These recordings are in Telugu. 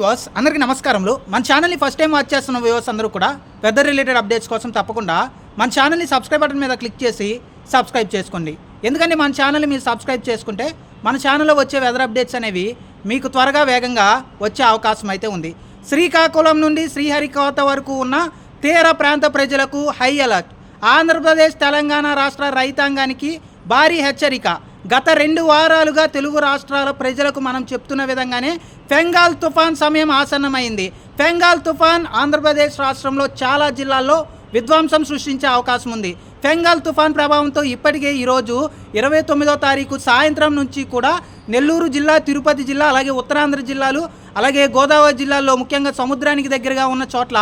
వ్యూవర్స్ అందరికీ నమస్కారంలో మన ఛానల్ని ఫస్ట్ టైం వాచ్ చేస్తున్న వ్యూవర్స్ అందరూ కూడా వెదర్ రిలేటెడ్ అప్డేట్స్ కోసం తప్పకుండా మన ఛానల్ని సబ్స్క్రైబ్ బటన్ మీద క్లిక్ చేసి సబ్స్క్రైబ్ చేసుకోండి. ఎందుకంటే మన ఛానల్ని మీరు సబ్స్క్రైబ్ చేసుకుంటే మన ఛానల్లో వచ్చే వెదర్ అప్డేట్స్ అనేవి మీకు త్వరగా వేగంగా వచ్చే అవకాశం అయితే ఉంది. శ్రీకాకుళం నుండి శ్రీహరికోట వరకు ఉన్న తీర ప్రాంత ప్రజలకు హై అలర్ట్ ఆంధ్రప్రదేశ్ తెలంగాణ రాష్ట్ర రైతాంగానికి భారీ హెచ్చరిక. గత రెండు వారాలుగా తెలుగు రాష్ట్రాల ప్రజలకు మనం చెప్తున్న విధంగానే బెంగాల్ తుఫాన్ సమయం ఆసన్నమైంది. బెంగాల్ తుఫాన్ ఆంధ్రప్రదేశ్ రాష్ట్రంలో చాలా జిల్లాల్లో విధ్వంసం సృష్టించే అవకాశం ఉంది. ఫెంగల్ తుఫాన్ ప్రభావంతో ఇప్పటికే ఈరోజు ఇరవై తొమ్మిదో తారీఖు సాయంత్రం నుంచి కూడా నెల్లూరు జిల్లా తిరుపతి జిల్లా అలాగే ఉత్తరాంధ్ర జిల్లాలు అలాగే గోదావరి జిల్లాల్లో ముఖ్యంగా సముద్రానికి దగ్గరగా ఉన్న చోట్ల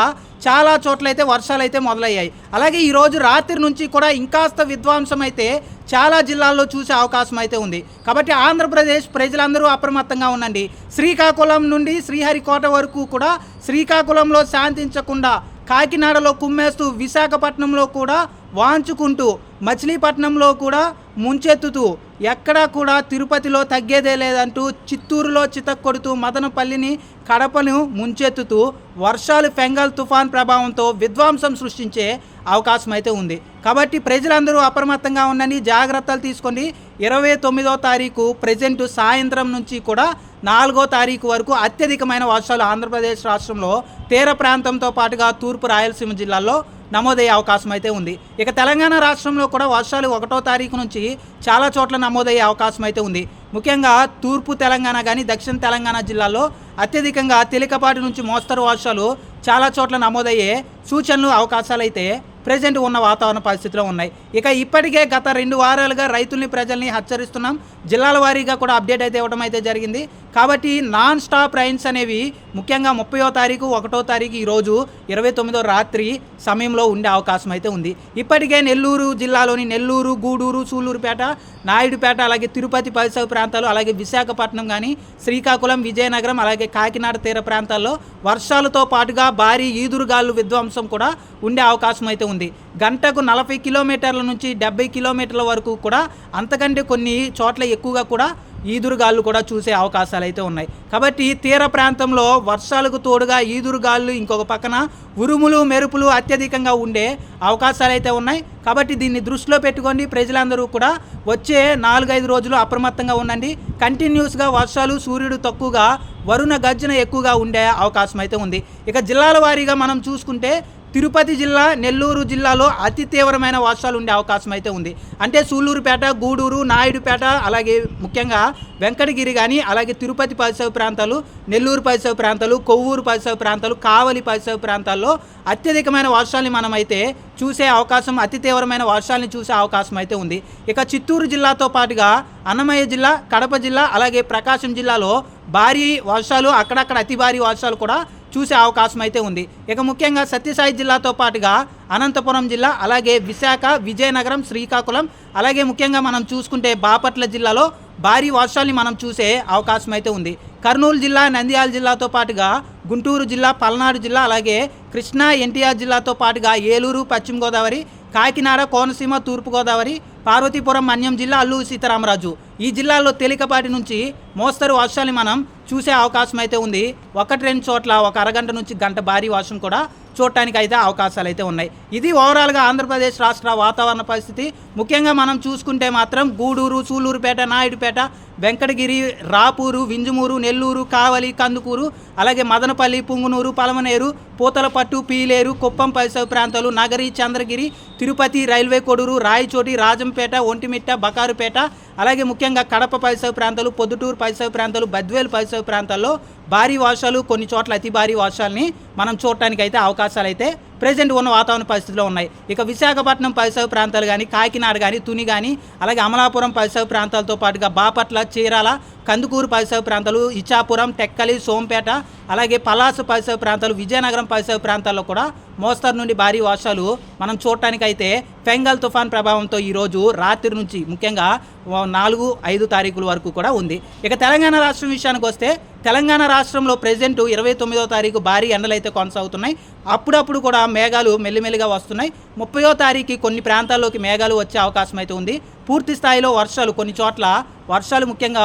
చాలా చోట్ల అయితే వర్షాలు అయితే మొదలయ్యాయి. అలాగే ఈరోజు రాత్రి నుంచి కూడా ఇంకాస్త విధ్వంసం అయితే చాలా జిల్లాల్లో చూసే అవకాశం అయితే ఉంది. కాబట్టి ఆంధ్రప్రదేశ్ ప్రజలందరూ అప్రమత్తంగా ఉండండి. శ్రీకాకుళం నుండి శ్రీహరికోట వరకు కూడా శ్రీకాకుళంలో శాంతించకుండా కాకినాడలో కుమ్మేస్తూ విశాఖపట్నంలో కూడా వాంచుకుంటూ మచిలీపట్నంలో కూడా ముంచెత్తుతూ ఎక్కడా కూడా తిరుపతిలో తగ్గేదే లేదంటూ చిత్తూరులో చితక్కొడుతూ మదనపల్లిని కడపను ముంచెత్తుతూ వర్షాలు ఫెంగల్ తుఫాన్ ప్రభావంతో విధ్వంసం సృష్టించే అవకాశం అయితే ఉంది. కాబట్టి ప్రజలందరూ అప్రమత్తంగా ఉండండి జాగ్రత్తలు తీసుకోండి. ఇరవై తొమ్మిదో తారీఖు ప్రజెంట్ సాయంత్రం నుంచి కూడా నాలుగో తారీఖు వరకు అత్యధికమైన వర్షాలు ఆంధ్రప్రదేశ్ రాష్ట్రంలో తీర ప్రాంతంతో పాటుగా తూర్పు రాయలసీమ జిల్లాల్లో నమోదయ్యే అవకాశం అయితే ఉంది. ఇక తెలంగాణ రాష్ట్రంలో కూడా వర్షాలు ఒకటో తారీఖు నుంచి చాలా చోట్ల నమోదయ్యే అవకాశం అయితే ఉంది. ముఖ్యంగా తూర్పు తెలంగాణ కానీ దక్షిణ తెలంగాణ జిల్లాలో అత్యధికంగా తేలికపాటి నుంచి మోస్తరు వర్షాలు చాలా చోట్ల నమోదయ్యే సూచనలు అవకాశాలు అయితే ప్రజెంట్ ఉన్న వాతావరణ పరిస్థితిలో ఉన్నాయి. ఇక ఇప్పటికే గత రెండు వారాలుగా రైతుల్ని ప్రజల్ని హెచ్చరిస్తున్నాం. జిల్లాల వారీగా కూడా అప్డేట్ అయితే ఇవ్వడం అయితే జరిగింది. కాబట్టి నాన్ స్టాప్ రైన్స్ అనేవి ముఖ్యంగా ముప్పయో తారీఖు ఒకటో తారీఖు ఈరోజు ఇరవై తొమ్మిదో రాత్రి సమయంలో ఉండే అవకాశం అయితే ఉంది. ఇప్పటికే నెల్లూరు జిల్లాలోని నెల్లూరు గూడూరు సూలూరుపేట నాయుడుపేట అలాగే తిరుపతి పరిసర ప్రాంతాలు అలాగే విశాఖపట్నం కానీ శ్రీకాకుళం విజయనగరం అలాగే కాకినాడ తీర ప్రాంతాల్లో వర్షాలతో పాటుగా భారీ ఈదురుగాలు విధ్వంసం కూడా ఉండే అవకాశం అయితే ఉంది. గంటకు నలభై కిలోమీటర్ల నుంచి డెబ్బై కిలోమీటర్ల వరకు కూడా అంతకంటే కొన్ని చోట్ల ఎక్కువగా కూడా ఈదురుగాళ్ళు కూడా చూసే అవకాశాలు అయితే ఉన్నాయి. కాబట్టి తీర ప్రాంతంలో వర్షాలకు తోడుగా ఈదురుగాళ్ళు ఇంకొక పక్కన ఉరుములు మెరుపులు అత్యధికంగా ఉండే అవకాశాలు అయితే ఉన్నాయి. కాబట్టి దీన్ని దృష్టిలో పెట్టుకోండి. ప్రజలందరూ కూడా వచ్చే నాలుగైదు రోజులు అప్రమత్తంగా ఉండండి. కంటిన్యూస్గా వర్షాలు సూర్యుడు తక్కువగా వరుణ గర్జన ఎక్కువగా ఉండే అవకాశం అయితే ఉంది. ఇక జిల్లాల వారీగా మనం చూసుకుంటే తిరుపతి జిల్లా నెల్లూరు జిల్లాలో అతి తీవ్రమైన వర్షాలు ఉండే అవకాశం అయితే ఉంది. అంటే సూళ్ళూరుపేట గూడూరు నాయుడుపేట అలాగే ముఖ్యంగా వెంకటగిరి కానీ అలాగే తిరుపతి పరిసర ప్రాంతాలు నెల్లూరు పరిసర ప్రాంతాలు కొవ్వూరు పరిసర ప్రాంతాలు కావలి పరిసర ప్రాంతాల్లో అత్యధికమైన వర్షాలని మనమైతే చూసే అవకాశం అతి తీవ్రమైన వర్షాలని చూసే అవకాశం అయితే ఉంది. ఇక చిత్తూరు జిల్లాతో పాటుగా అన్నమయ్య జిల్లా కడప జిల్లా అలాగే ప్రకాశం జిల్లాలో భారీ వర్షాలు అక్కడక్కడ అతి భారీ వర్షాలు కూడా చూసే అవకాశం అయితే ఉంది. ఇక ముఖ్యంగా సత్యసాయి జిల్లాతో పాటుగా అనంతపురం జిల్లా అలాగే విశాఖ విజయనగరం శ్రీకాకుళం అలాగే ముఖ్యంగా మనం చూసుకుంటే బాపట్ల జిల్లాలో భారీ వర్షాలని మనం చూసే అవకాశం అయితే ఉంది. కర్నూలు జిల్లా నంద్యాల జిల్లాతో పాటుగా గుంటూరు జిల్లా పల్నాడు జిల్లా అలాగే కృష్ణా ఎన్టీఆర్ జిల్లాతో పాటుగా ఏలూరు పశ్చిమ గోదావరి కాకినాడ కోనసీమ తూర్పుగోదావరి పార్వతీపురం మన్యం జిల్లా అల్లూరు సీతారామరాజు. ఈ జిల్లాల్లో తేలికపాటి నుంచి మోస్తరు వర్షాలు మనం చూసే అవకాశం అయితే ఉంది. ఒకటి రెండు చోట్ల ఒక అరగంట నుంచి గంట భారీ వర్షం కూడా చూడటానికి అయితే అవకాశాలు అయితే ఉన్నాయి. ఇది ఓవరాల్గా ఆంధ్రప్రదేశ్ రాష్ట్ర వాతావరణ పరిస్థితి. ముఖ్యంగా మనం చూసుకుంటే మాత్రం గూడూరు సూలూరుపేట నాయుడుపేట వెంకటగిరి రాపూరు వింజమూరు నెల్లూరు కావలి కందుకూరు అలాగే మదనపల్లి పుంగునూరు పలమనేరు పూతలపట్టు పీలేరు కుప్పం పరిసర ప్రాంతాలు నగరి చంద్రగిరి తిరుపతి రైల్వే కొడూరు రాయచోటి రాజంపేట ఒంటిమిట్ట బకారుపేట అలాగే ముఖ్యంగా కడప పరిసర ప్రాంతాలు పొద్దుటూరు పరిసర ప్రాంతాలు బద్వేలు పరిసర ప్రాంతాల్లో భారీ వర్షాలు కొన్ని చోట్ల అతి భారీ వర్షాలని మనం చూడటానికి అయితే అవకాశాలు అయితే ప్రజెంట్ ఉన్న వాతావరణ పరిస్థితిలో ఉన్నాయి. ఇక విశాఖపట్నం పరిసర ప్రాంతాలు కానీ కాకినాడ కానీ తుని కానీ అలాగే అమలాపురం పరిసర ప్రాంతాలతో పాటుగా బాపట్ల చీరాల కందుకూరు పరిసర ప్రాంతాలు ఇచ్చాపురం టెక్కలి సోంపేట అలాగే పలాస పరిసర ప్రాంతాలు విజయనగరం పరిసర ప్రాంతాల్లో కూడా మోస్తరు నుండి భారీ వర్షాలు మనం చూడటానికైతే ఫెంగల్ తుఫాన్ ప్రభావంతో ఈరోజు రాత్రి నుంచి ముఖ్యంగా నాలుగు ఐదు తారీఖుల వరకు కూడా ఉంది. ఇక తెలంగాణ రాష్ట్రం విషయానికి వస్తే తెలంగాణ రాష్ట్రంలో ప్రజెంట్ ఇరవై తొమ్మిదో తారీఖు భారీ ఎండలైతే కొనసాగుతున్నాయి. అప్పుడప్పుడు కూడా మేఘాలు మెల్లిమెల్లిగా వస్తున్నాయి. ముప్పయో తారీఖు కొన్ని ప్రాంతాల్లోకి మేఘాలు వచ్చే అవకాశం అయితే ఉంది. పూర్తి స్థాయిలో వర్షాలు కొన్ని చోట్ల వర్షాలు ముఖ్యంగా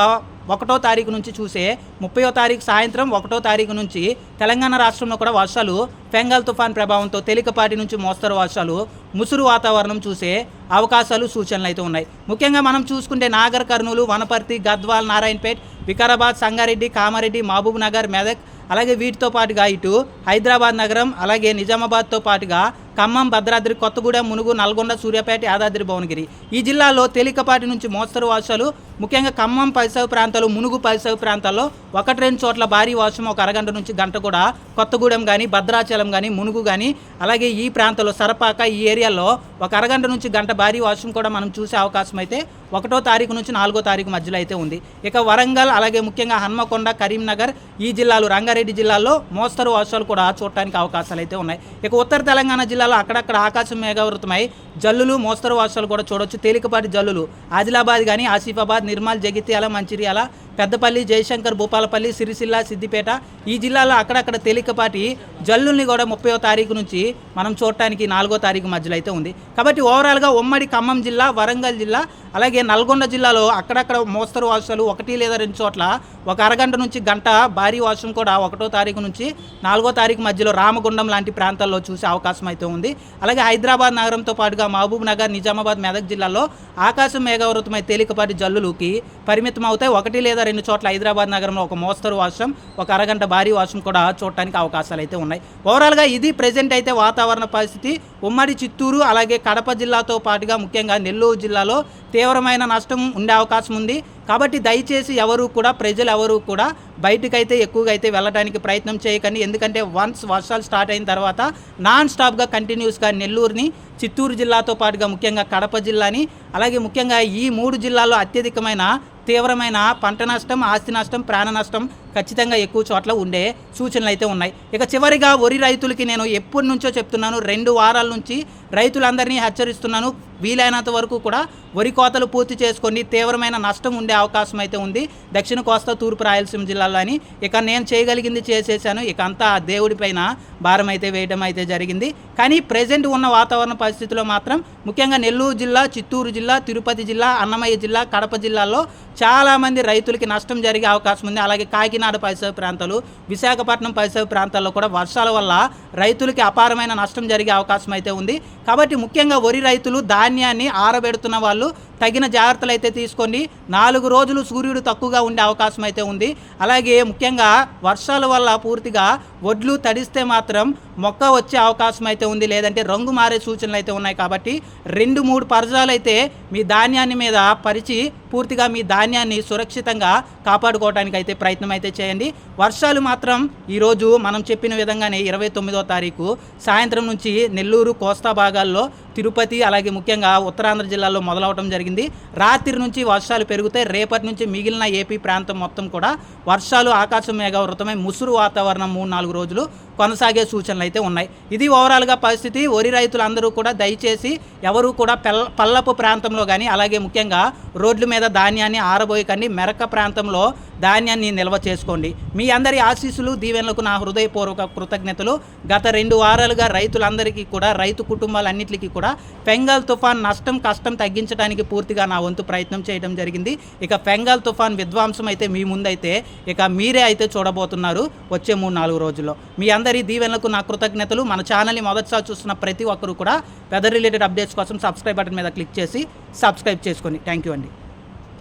ఒకటో తారీఖు నుంచి చూసే ముప్పయో తారీఖు సాయంత్రం ఒకటో తారీఖు నుంచి తెలంగాణ రాష్ట్రంలో కూడా వర్షాలు ఫెంగల్ తుఫాన్ ప్రభావంతో తేలికపాటి నుంచి మోస్తరు వర్షాలు ముసురు వాతావరణం చూసే అవకాశాలు సూచనలు అయితే ఉన్నాయి. ముఖ్యంగా మనం చూసుకుంటే నాగర్ కర్నూలు వనపర్తి గద్వాల్ నారాయణపేట్ వికారాబాద్ సంగారెడ్డి కామారెడ్డి మహబూబ్ నగర్ మెదక్ అలాగే వీటితో పాటుగా ఇటు హైదరాబాద్ నగరం అలాగే నిజామాబాద్తో పాటుగా ఖమ్మం భద్రాద్రి కొత్తగూడెం మునుగు నల్గొండ సూర్యాపేట యాదాద్రి భువనగిరి. ఈ జిల్లాలో తేలికపాటి నుంచి మోస్తరు వర్షాలు ముఖ్యంగా ఖమ్మం పరిసర ప్రాంతాలు మునుగు పరిసర ప్రాంతాల్లో ఒకటి రెండు చోట్ల భారీ వర్షం ఒక అరగంట నుంచి గంట కూడా. కొత్తగూడెం కానీ భద్రాచలం కానీ మునుగు కానీ అలాగే ఈ ప్రాంతంలో సరపాక ఈ ఏరియాలో ఒక అరగంట నుంచి గంట భారీ వర్షం కూడా మనం చూసే అవకాశం అయితే ఒకటో తారీఖు నుంచి నాలుగో తారీఖు మధ్యలో అయితే ఉంది. ఇక వరంగల్ అలాగే ముఖ్యంగా హన్మకొండ కరీంనగర్ ఈ జిల్లాలు రంగారెడ్డి జిల్లాల్లో మోస్తరు వర్షాలు కూడా చూడటానికి అవకాశాలు అయితే ఉన్నాయి. ఇక ఉత్తర తెలంగాణ జిల్లా జిల్లాలో అక్కడక్కడ ఆకాశం మేఘావృతమై జల్లులు మోస్తరు వర్షాలు కూడా చూడొచ్చు. తేలికపాటి జల్లులు. ఆదిలాబాద్ కానీ ఆసిఫాబాద్ నిర్మల్ జగిత్యాల మంచిర్యాల పెద్దపల్లి జయశంకర్ భూపాలపల్లి సిరిసిల్ల సిద్దిపేట ఈ జిల్లాలో అక్కడక్కడ తేలికపాటి జల్లుల్ని కూడా ముప్పయో తారీఖు నుంచి మనం చూడటానికి నాలుగో తారీఖు మధ్యలో అయితే ఉంది. కాబట్టి ఓవరాల్గా ఉమ్మడి ఖమ్మం జిల్లా వరంగల్ జిల్లా అలాగే నల్గొండ జిల్లాలో అక్కడక్కడ మోస్తరు వర్షాలు ఒకటి లేదా రెండు చోట్ల ఒక అరగంట నుంచి గంట భారీ వర్షం కూడా ఒకటో తారీఖు నుంచి నాలుగో తారీఖు మధ్యలో రామగుండం లాంటి ప్రాంతాల్లో చూసే అవకాశం అయితే ఉంది. అలాగే హైదరాబాద్ నగరంతో పాటుగా మహబూబ్ నగర్ నిజామాబాద్ మెదక్ జిల్లాలో ఆకాశం మేఘావృతమై తేలికపాటి జల్లులకి పరిమితం అవుతాయి ఒకటి లేదా రెండు చోట్ల హైదరాబాద్ నగరంలో ఒక మోస్తరు వర్షం ఒక అరగంట భారీ వర్షం కూడా చూడటానికి అవకాశాలు అయితే ఉన్నాయి ఓవరాల్గా ఇది ప్రజెంట్ అయితే వాతావరణ పరిస్థితి. ఉమ్మడి చిత్తూరు అలాగే కడప జిల్లాతో పాటుగా ముఖ్యంగా నెల్లూరు జిల్లాలో తీవ్రమైన నష్టం ఉండే అవకాశం ఉంది. కాబట్టి దయచేసి ఎవరు కూడా ప్రజలు ఎవరు కూడా బయటకైతే ఎక్కువగా అయితే వెళ్ళడానికి ప్రయత్నం చేయకండి. ఎందుకంటే వన్స్ వర్షాలు స్టార్ట్ అయిన తర్వాత నాన్ స్టాప్గా కంటిన్యూస్గా నెల్లూరుని చిత్తూరు జిల్లాతో పాటుగా ముఖ్యంగా కడప జిల్లాని అలాగే ముఖ్యంగా ఈ మూడు జిల్లాల్లో అత్యధికమైన తీవ్రమైన పంట నష్టం ఆస్తి నష్టం ప్రాణ నష్టం ఖచ్చితంగా ఎక్కువ చోట్ల ఉండే సూచనలు అయితే ఉన్నాయి. ఇక చివరిగా వరి రైతులకి నేను ఎప్పటి నుంచో చెప్తున్నాను రెండు వారాల నుంచి రైతులందరినీ హెచ్చరిస్తున్నాను. వీలైనంత వరకు కూడా వరి కోతలు పూర్తి చేసుకొని తీవ్రమైన నష్టం ఉండే అవకాశం అయితే ఉంది. దక్షిణ కోస్తా తూర్పు రాయలసీమ జిల్లాలో అని ఇక నేను చేయగలిగింది చేసేసాను. ఇక అంతా ఆ దేవుడి పైన భారం అయితే వేయడం అయితే జరిగింది. కానీ ప్రజెంట్ ఉన్న వాతావరణ పరిస్థితిలో మాత్రం ముఖ్యంగా నెల్లూరు జిల్లా చిత్తూరు జిల్లా తిరుపతి జిల్లా అన్నమయ్య జిల్లా కడప జిల్లాలో చాలామంది రైతులకి నష్టం జరిగే అవకాశం ఉంది. అలాగే కాకినాడ పరిసర ప్రాంతాలు విశాఖపట్నం పరిసర ప్రాంతాల్లో కూడా వర్షాల వల్ల రైతులకి అపారమైన నష్టం జరిగే అవకాశం అయితే ఉంది. కాబట్టి ముఖ్యంగా వరి రైతులు ధాన్యాన్ని ఆరబెడుతున్న వాళ్ళు తగిన జాగ్రత్తలు అయితే తీసుకోండి. నాలుగు రోజులు సూర్యుడు తక్కువగా ఉండే అవకాశం అయితే ఉంది. అలాగే ముఖ్యంగా వర్షాల వల్ల పూర్తిగా వడ్లు తడిస్తే మాత్రం మొక్క వచ్చే అవకాశం అయితే ఉంది. లేదంటే రంగు మారే సూచనలు అయితే ఉన్నాయి కాబట్టి రెండు మూడు పరజాలు అయితే మీ ధాన్యాన్ని మీద పరిచి పూర్తిగా మీ ధాన్యాన్ని సురక్షితంగా కాపాడుకోవడానికి అయితే ప్రయత్నం అయితే చేయండి. వర్షాలు మాత్రం ఈరోజు మనం చెప్పిన విధంగానే ఇరవై తొమ్మిదో తారీఖు సాయంత్రం నుంచి నెల్లూరు కోస్తా భాగాల్లో తిరుపతి అలాగే ముఖ్యంగా ఉత్తరాంధ్ర జిల్లాలో మొదలవడం జరిగింది. రాత్రి నుంచి వర్షాలు పెరుగుతాయి రేపటి నుంచి మిగిలిన ఏపీ ప్రాంతం మొత్తం కూడా వర్షాలు ఆకాశం మేఘవృతమై ముసురు వాతావరణం మూడు నాలుగు రోజులు. కొనసాగే సూచనలు అయితే ఉన్నాయి. ఇది ఓవరాల్గా పరిస్థితి. వరి రైతులందరూ కూడా దయచేసి ఎవరు కూడా పెల్ల పల్లపు ప్రాంతంలో కానీ అలాగే ముఖ్యంగా రోడ్ల మీద ధాన్యాన్ని ఆరబోయకండి మెరక ప్రాంతంలో ధాన్యాన్ని నిల్వ చేసుకోండి. మీ అందరి ఆశీస్సులు దీవెనలకు నా హృదయపూర్వక కృతజ్ఞతలు. గత రెండు వారాలుగా రైతులందరికీ కూడా రైతు కుటుంబాలన్నింటికి కూడా ఫెంగల్ తుఫాన్ నష్టం కష్టం తగ్గించడానికి పూర్తిగా నా వంతు ప్రయత్నం చేయడం జరిగింది. ఇక ఫెంగల్ తుఫాన్ విధ్వంసం అయితే మీ ముందైతే ఇక మీరే అయితే చూడబోతున్నారు వచ్చే మూడు నాలుగు రోజుల్లో. మీ అందరి దీవెనలకు నా కృతజ్ఞతలు. మన ఛానల్ని మొదటిసారి చూస్తున్న ప్రతి ఒక్కరు కూడా వెదర్ రిలేటెడ్ అప్డేట్స్ కోసం సబ్స్క్రైబ్ బటన్ మీద క్లిక్ చేసి సబ్స్క్రైబ్ చేసుకోండి థ్యాంక్ యూ అండి.